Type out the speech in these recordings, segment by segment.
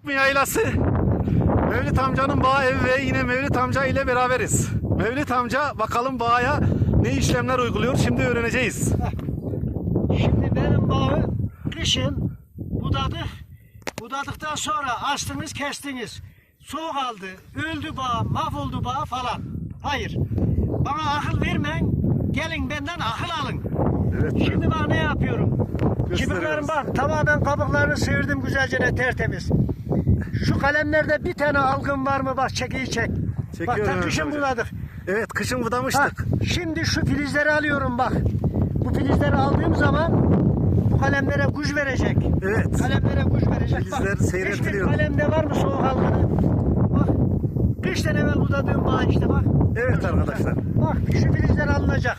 Çekme yaylası. Mevlüt amcanın bağ evi ve yine Mevlüt amca ile beraberiz. Mevlüt amca bakalım bağa ne işlemler uyguluyor şimdi öğreneceğiz. Şimdi benim bağı kışın budadık. Budadıktan sonra astınız kestiniz. Soğuk aldı, öldü bağ, mahvoldu bağ falan. Hayır. Bana akıl vermeyin. Gelin benden akıl alın. Evet. Şimdi bak ne yapıyorum. Kibirlerim bak tamamen kabuklarını sıyırdım güzelce ne tertemiz. Şu kalemlerde bir tane algın var mı bak çekiyi çek. bak Çekiyorum ta evet kışın buladık. Evet kışın budamıştık. şimdi şu filizleri alıyorum bak. Bu filizleri aldığım zaman bu kalemlere güç verecek. Evet. Kalemlere güç verecek. Filizler bak, seyrettiriyor. Hiçbir kalemde var mı soğuk algını? Bak. Kıştan evvel budadığım bağ işte bak. Evet arkadaşlar. Bak şu filizler alınacak.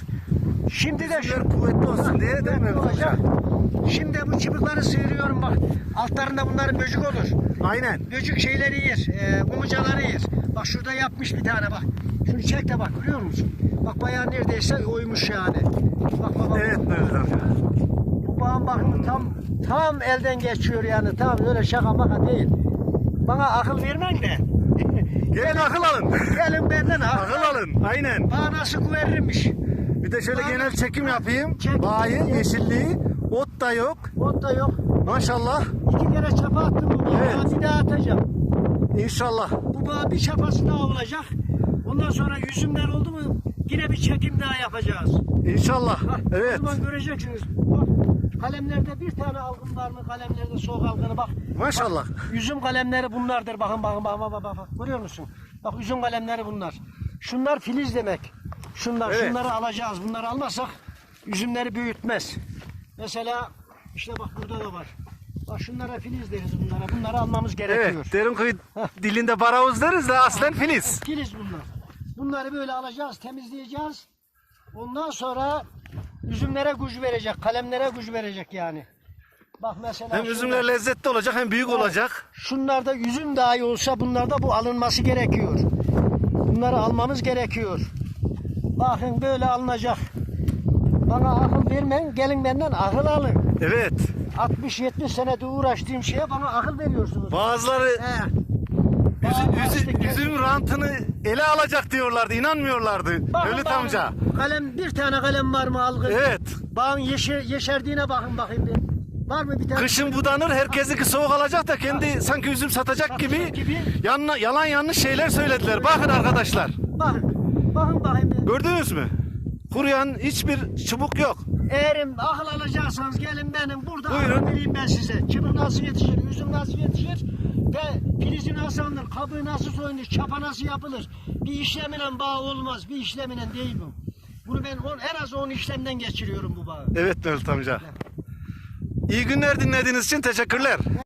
Şimdi de şu kuvvetli olsun diye değil mi olacak. Şimdi bu çıbıkları sıyırıyorum bak. Altlarında bunların böcük olur. Aynen. Böcük şeyleri yer, e, umucaları yer. Bak şurada yapmış bir tane bak. Şunu çek de bak görüyor musun? Bak bayağı neredeyse oymuş yani. Bak bak bak. Evet amca. Bu bağın bakımı tam tam elden geçiyor yani. Tam öyle şaka maka değil. Bana akıl vermen de. Gelin akıl alın. Gelin benden akıl. akıl alın. Aynen. Bana nasıl güvenirmiş. Bir de şöyle genel çekim yapayım. Çek. Bağı, yeşilliği, ot da yok. Ot da yok. Maşallah. İki kere çapa attım bu bağa. Evet. Bir daha atacağım. İnşallah. Bu bağ bir çapası daha olacak. Ondan sonra yüzümler oldu mu yine bir çekim daha yapacağız. İnşallah. Bak, Evet. O zaman göreceksiniz. Bak kalemlerde bir tane algın var mı? Kalemlerde soğuk algını bak. Maşallah. Üzüm kalemleri bunlardır. Bakın bakın bakın bakın. bakın. Görüyor musun? Bak üzüm kalemleri bunlar. Şunlar filiz demek. Şunlar Evet. şunları alacağız. Bunları almazsak üzümleri büyütmez. Mesela işte bak burada da var. Bak şunlara filiz deriz bunlara. Bunları almamız gerekiyor. Evet. Derinköy dilinde baravuz deriz de aslen filiz. Filiz bunlar. Bunları böyle alacağız, temizleyeceğiz. Ondan sonra üzümlere güç verecek, kalemlere güç verecek yani. Bak mesela Hem şurada- üzümler lezzetli olacak hem büyük olacak. Şunlarda üzüm dahi olsa bunlarda bu alınması gerekiyor. Bunları almamız gerekiyor. Bakın böyle alınacak. Bana akıl vermeyin, gelin benden akıl alın. Evet. 60-70 senede uğraştığım şeye bana akıl veriyorsunuz. Bazıları He. üzü- üzü- üzüm rantını ele alacak diyorlardı. inanmıyorlardı. Bakın, bakın. amca. Kalem bir tane kalem var mı algın? Evet. Bağın yeşer, yeşerdiğine bakın bakayım bir. Var mı bir tane? Kışın budanır herkesi soğuk alacak da kendi sanki üzüm satacak gibi, gibi. yanla- yalan yanlış şeyler söylediler. Bakın arkadaşlar. Bakın. Bakın bakayım bir. Gördünüz mü? Kuruyan hiçbir çubuk yok. Eğerim akıl alacaksanız gelin benim burada Buyurun. akıl vereyim ben size. Çıbık nasıl yetişir, üzüm nasıl yetişir ve filizi nasıl alınır, kabuğu nasıl soyulur, çapa nasıl yapılır. Bir işlemle bağ olmaz, bir işlemle değil bu. Bunu ben on, en az 10 işlemden geçiriyorum bu bağı. Evet Mevlüt amca. İyi günler dinlediğiniz için teşekkürler.